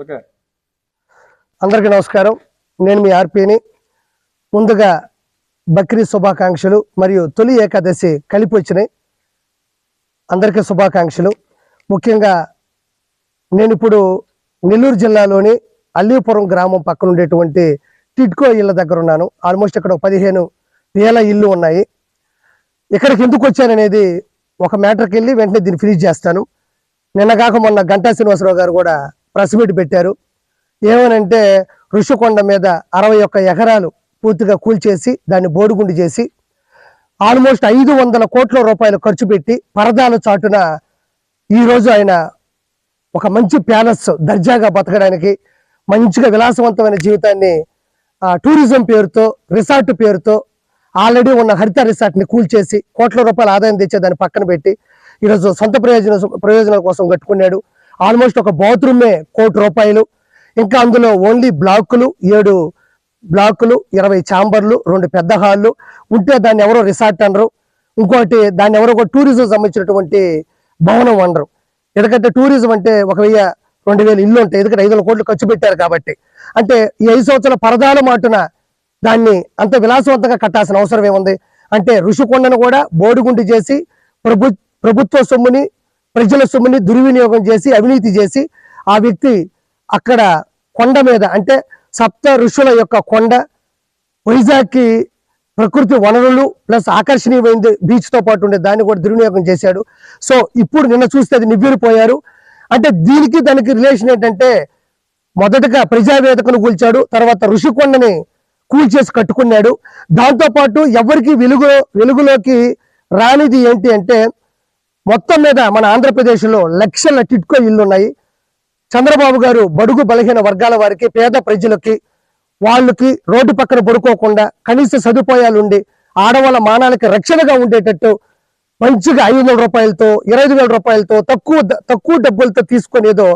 Okay. అందరికీ నమస్కారం. నేను మీ ఆర్పీని. ముందుగా బక్రీద్ శుభాకాంక్షలు మరియు తొలి ఏకాదశి కలిపి వచ్చినాయి. అందరికీ శుభాకాంక్షలు. ముఖ్యంగా నేను ఇప్పుడు నెల్లూరు జిల్లాలోని అల్లీపురం గ్రామం పక్కన ఉండేటువంటి టిడ్కో ఇళ్ళ దగ్గర ఉన్నాను. ఆల్మోస్ట్ ఇక్కడ పదిహేను వేల ఇల్లు ఉన్నాయి. ఇక్కడికి ఎందుకు వచ్చాననేది ఒక మ్యాటర్కి వెళ్ళి వెంటనే దీన్ని ఫినిష్ చేస్తాను. నిన్నగాక మొన్న గంటా శ్రీనివాసరావు గారు కూడా ప్రెస్ మీట్ పెట్టారు. ఏమనంటే ఋషికొండ మీద అరవై ఒక్క ఎకరాలు పూర్తిగా కూల్చేసి దాన్ని బోడుగుండు చేసి ఆల్మోస్ట్ ఐదు వందల కోట్ల రూపాయలు ఖర్చు పెట్టి పరదాల చాటున ఈరోజు ఆయన ఒక మంచి ప్యాలెస్ దర్జాగా బతకడానికి మంచిగా విలాసవంతమైన జీవితాన్ని టూరిజం పేరుతో రిసార్ట్ పేరుతో ఆల్రెడీ ఉన్న హరిత రిసార్ట్ని కూల్చేసి కోట్ల రూపాయల ఆదాయం తెచ్చే దాన్ని పక్కన పెట్టి ఈరోజు సొంత ప్రయోజన ప్రయోజనాల కోసం కట్టుకున్నాడు. ఆల్మోస్ట్ ఒక బాత్రూమే కోటి రూపాయలు. ఇంకా అందులో ఓన్లీ బ్లాకులు ఏడు బ్లాకులు ఇరవై ఛాంబర్లు రెండు పెద్ద హాళ్ళు. ఉంటే దాన్ని ఎవరో రిసార్ట్ అనరు. ఇంకోటి దాన్ని ఎవరో ఒక టూరిజం సంబంధించినటువంటి భవనం అనరు. ఎందుకంటే టూరిజం అంటే ఒక వెయ్యి రెండు వేలు ఇల్లు ఉంటాయి. ఎందుకంటే ఐదు వందల కోట్లు ఖర్చు పెట్టారు కాబట్టి. అంటే ఈ ఐదు సంవత్సరాల పరదాల మాటున దాన్ని అంత విలాసవంతంగా కట్టాల్సిన అవసరం ఏముంది? అంటే ఋషికొండను కూడా బోడిగుండి చేసి ప్రభు ప్రభుత్వ సొమ్ముని ప్రజల సొమ్ముని దుర్వినియోగం చేసి అవినీతి చేసి ఆ వ్యక్తి అక్కడ కొండ మీద అంటే సప్త ఋషుల యొక్క కొండ వైజాగ్కి ప్రకృతి వనరులు ప్లస్ ఆకర్షణీయమైంది బీచ్తో పాటు ఉండే దాన్ని కూడా దుర్వినియోగం చేశాడు. సో ఇప్పుడు నిన్న చూస్తే అది నివ్వెరిపోయారు. అంటే దీనికి దానికి రిలేషన్ ఏంటంటే మొదటగా ప్రజావేదికను కూల్చాడు తర్వాత ఋషికొండని కూల్చేసి కట్టుకున్నాడు. దాంతోపాటు ఎవరికి వెలుగు వెలుగులోకి రానిది ఏంటి అంటే మొత్తం మీద మన ఆంధ్రప్రదేశ్లో లక్షల టిట్కో ఇల్లు ఉన్నాయి చంద్రబాబు గారు బడుగు బలహీన వర్గాల వారికి పేద ప్రజలకి వాళ్ళకి రోడ్డు పక్కన పడుకోకుండా కనీస సదుపాయాలు ఉండి ఆడవాళ్ళ మానాలకి రక్షణగా ఉండేటట్టు మంచిగా ఐదు వందల రూపాయలతో ఇరవై వేల రూపాయలతో తక్కువ తక్కువ డబ్బులతో తీసుకొని ఏదో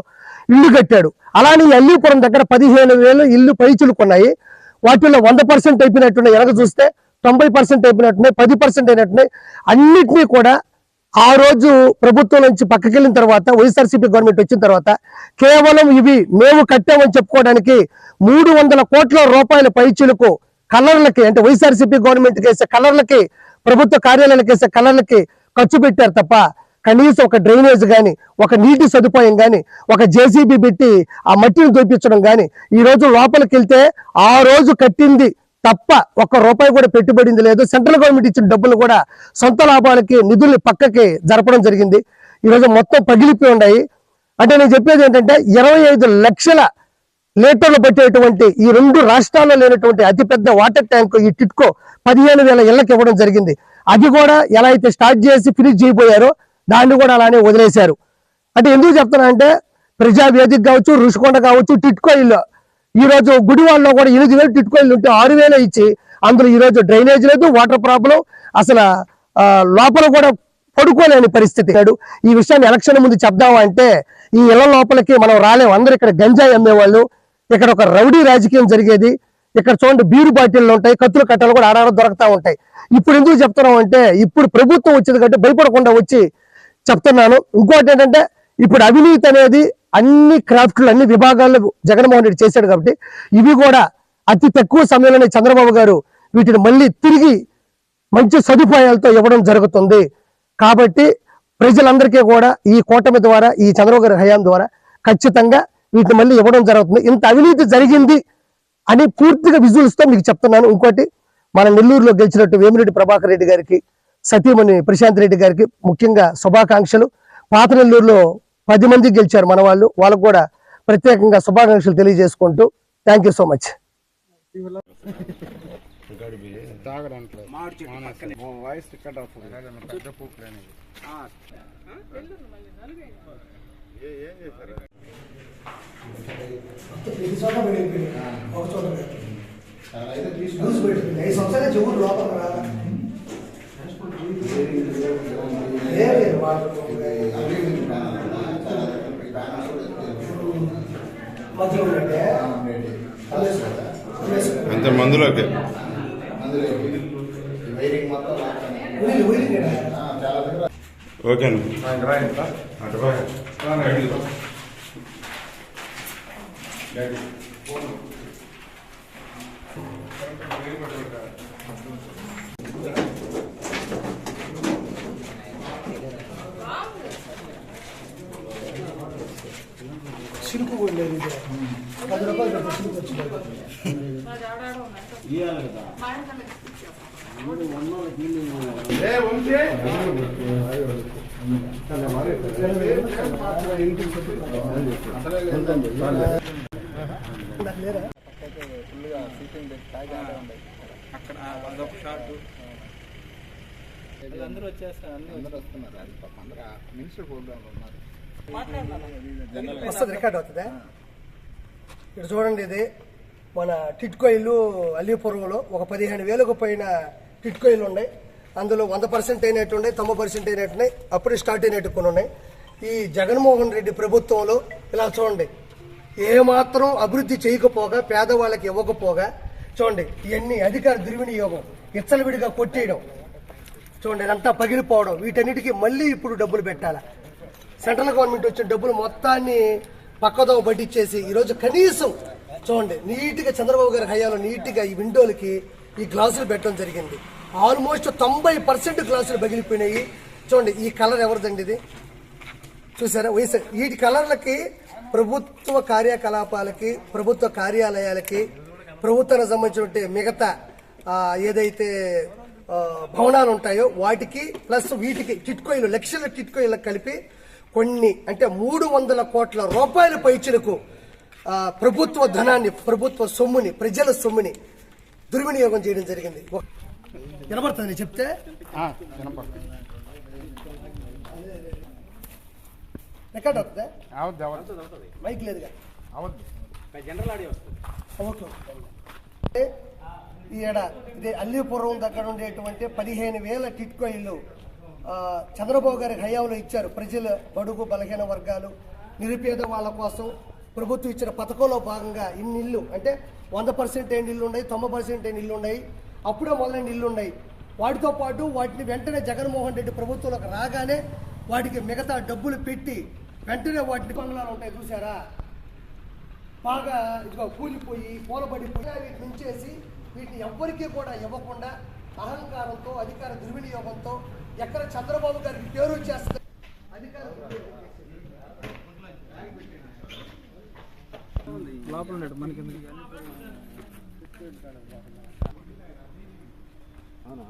ఇల్లు కట్టాడు. అలానే అల్లీపురం దగ్గర పదిహేను వేలు ఇల్లు పైచులుకున్నాయి వాటిలో వంద పర్సెంట్ అయిపోయినట్టున్నాయి. వెనక చూస్తే తొంభై పర్సెంట్ అయిపోయినట్టున్నాయి పది పర్సెంట్ అయినట్టున్నాయి. అన్నిటినీ కూడా ఆ రోజు ప్రభుత్వం నుంచి పక్కకెళ్ళిన తర్వాత వైఎస్ఆర్సీపీ గవర్నమెంట్ వచ్చిన తర్వాత కేవలం ఇవి మేము కట్టామని చెప్పుకోవడానికి మూడు వందల కోట్ల రూపాయల పైచులకు కలర్లకి అంటే వైఎస్ఆర్సీపీ గవర్నమెంట్ వేసే కలర్లకి ప్రభుత్వ కార్యాలయాలకు వేసే కలర్లకి ఖర్చు పెట్టారు తప్ప కనీసం ఒక డ్రైనేజ్ కానీ ఒక నీటి సదుపాయం కానీ ఒక జేసీబీ పెట్టి ఆ మట్టిని దొప్పించడం కానీ ఈ రోజు లోపలికి వెళ్తే ఆ రోజు కట్టింది తప్ప ఒక్క రూపాయి కూడా పెట్టుబడింది లేదు. సెంట్రల్ గవర్నమెంట్ ఇచ్చిన డబ్బులు కూడా సొంత లాభాలకి నిధులు పక్కకి జరపడం జరిగింది. ఈరోజు మొత్తం పగిలిపోయి ఉన్నాయి. అంటే నేను చెప్పేది ఏంటంటే ఇరవై ఐదు లక్షల లీటర్లు పట్టేటువంటి ఈ రెండు రాష్ట్రాల్లో లేనటువంటి అతిపెద్ద వాటర్ ట్యాంక్ ఈ టిట్కో పదిహేను వేల ఇళ్ళకు ఇవ్వడం జరిగింది. అది కూడా ఎలా అయితే స్టార్ట్ చేసి ఫినిష్ చేయబోయారో దాన్ని కూడా అలానే వదిలేశారు. అంటే ఎందుకు చెప్తున్నా అంటే ప్రజావేదిక కావచ్చు ఋషికొండ కావచ్చు టిట్కో ఇల్లు ఈ రోజు గుడివాడలో కూడా ఎనిమిది వేలు టిట్కోయిన్లు ఉంటే ఆరు వేలు ఇచ్చి అందులో ఈ రోజు డ్రైనేజ్ లేదు వాటర్ ప్రాబ్లం. అసలు లోపల కూడా పడుకోలేని పరిస్థితి. లేడు. ఈ విషయాన్ని ఎలక్షన్ ముందు చెప్దామా అంటే ఈ ఇళ్ళ లోపలికి మనం రాలేము అందరు ఇక్కడ గంజాయి అమ్మేవాళ్ళు. ఇక్కడ ఒక రౌడీ రాజకీయం జరిగేది. ఇక్కడ చూడండి బీరు బాటిళ్ళు ఉంటాయి కత్తులు కట్టలు కూడా ఆడాడ దొరుకుతూ ఉంటాయి. ఇప్పుడు ఎందుకు చెప్తున్నాం అంటే ఇప్పుడు ప్రభుత్వం వచ్చింది కాబట్టి భయపడకుండా వచ్చి చెప్తున్నాను. ఇంకోటి ఏంటంటే ఇప్పుడు అవినీతి అనేది అన్ని క్రాఫ్ట్లు అన్ని విభాగాల్లో జగన్మోహన్ రెడ్డి చేశాడు కాబట్టి ఇవి కూడా అతి తక్కువ సమయంలోనే చంద్రబాబు గారు వీటిని మళ్ళీ తిరిగి మంచి సదుపాయాలతో ఇవ్వడం జరుగుతుంది. కాబట్టి ప్రజలందరికీ కూడా ఈ కూటమి ద్వారా ఈ చంద్రబాబు గారి హయాం ద్వారా ఖచ్చితంగా వీటిని మళ్ళీ ఇవ్వడం జరుగుతుంది. ఇంత అవినీతి జరిగింది అని పూర్తిగా విజువల్స్తో మీకు చెప్తున్నాను. ఇంకోటి మన నెల్లూరులో గెలిచినట్టు వేమిరెడ్డి ప్రభాకర్ రెడ్డి గారికి సతీమణి ప్రశాంత్ రెడ్డి గారికి ముఖ్యంగా శుభాకాంక్షలు. పాత నెల్లూరులో పది మంది గెలిచారు మన వాళ్ళు. వాళ్ళకు కూడా ప్రత్యేకంగా శుభాకాంక్షలు తెలియజేసుకుంటూ thank you so much voice record అవుతుంది పెద్ద పూకులేని ఐదు సంవత్సరాలు చెవులు లోపల రాదా అంతే మందులోకి. ఓకే అటు సిలుకు కూడా లేదు ఇది. పది రూపాయలు సిలుకు వచ్చింది. లేరా అక్కడ అదొక షాట్ అందరూ వచ్చేస్తారు అందరూ వస్తున్నారు. అందరూ మినిస్టర్ ప్రోగ్రామ్ ఉన్నారు. వస్తుంది రికార్డ్ అవుతుందా. ఇక్కడ చూడండి ఇది. మన టిట్కో ఇల్లు అల్లీపురంలో ఒక పదిహేను వేలకు పైన టిట్కో ఇల్లు ఉన్నాయి. అందులో వంద పర్సెంట్ అయినట్టు ఉన్నాయి తొంభై పర్సెంట్ అయినట్టు ఉన్నాయి. అప్పుడే స్టార్ట్ అయినట్టు కొన్ని ఉన్నాయి. ఈ జగన్మోహన్ రెడ్డి ప్రభుత్వంలో ఇలా చూడండి. ఏమాత్రం అభివృద్ధి చేయకపోగా పేదవాళ్ళకి ఇవ్వకపోగా చూడండి ఇవన్నీ అధికార దుర్వినియోగం ఇచ్చలవిడిగా కొట్టేయడం. చూడండి అంతా పగిలిపోవడం. వీటన్నిటికీ మళ్ళీ ఇప్పుడు డబ్బులు పెట్టాలా? సెంట్రల్ గవర్నమెంట్ వచ్చిన డబ్బులు మొత్తాన్ని పక్కదో పట్టించేసి ఈరోజు కనీసం చూడండి నీట్గా చంద్రబాబు గారి హయాంలో నీట్గా ఈ విండోలకి ఈ గ్లాసులు పెట్టడం జరిగింది. ఆల్మోస్ట్ తొంభై పర్సెంట్ గ్లాసులు పగిలిపోయినాయి. చూడండి ఈ కలర్ ఎవరిదండి ఇది? చూసారా? వైఎస్ఆర్ వీటి కలర్లకి ప్రభుత్వ కార్యకలాపాలకి ప్రభుత్వ కార్యాలయాలకి ప్రభుత్వానికి సంబంధించిన మిగతా ఏదైతే భవనాలు ఉంటాయో వాటికి ప్లస్ వీటికి చిట్కోయిలు లక్షల చిట్కోయిలకు కలిపి కొన్ని అంటే మూడు వందల కోట్ల రూపాయల పైచులకు ప్రభుత్వ ధనాన్ని ప్రభుత్వ సొమ్ముని ప్రజల సొమ్ముని దుర్వినియోగం చేయడం జరిగింది. వినపడుతుంది చెప్తే? రికార్డ్ అవుతుందా? మైక్ లేదుగా. ఓకే. అంటే ఈడ ఇదే అల్లీపురం దగ్గర ఉండేటువంటి పదిహేను వేల టిట్కో ఇల్లు చంద్రబాబు గారి హయాంలో ఇచ్చారు ప్రజల బడుగు బలహీన వర్గాలు నిరుపేద వాళ్ళ కోసం ప్రభుత్వం ఇచ్చిన పథకంలో భాగంగా ఇన్ని ఇల్లు అంటే వంద పర్సెంట్ అయిన ఇల్లు ఉన్నాయి తొంభై పర్సెంట్ అయిన ఇల్లు ఉన్నాయి అప్పుడే మొదలైన ఇల్లు ఉన్నాయి. వాటితో పాటు వాటిని వెంటనే జగన్మోహన్ రెడ్డి ప్రభుత్వంలోకి రాగానే వాటికి మిగతా డబ్బులు పెట్టి వెంటనే వాటిని బంగ్లాలు ఉంటాయి చూసారా బాగా ఇదిగో కూలిపోయి కూలబడిపోయి వీటిని ఉంచేసి వీటిని ఎవ్వరికీ కూడా ఇవ్వకుండా అహంకారంతో అధికార దుర్వినియోగంతో ఎక్కడ చంద్రబాబు గారికి పేరు వచ్చేస్తుంది. లోపల మనకి ఎందుకు అవునా?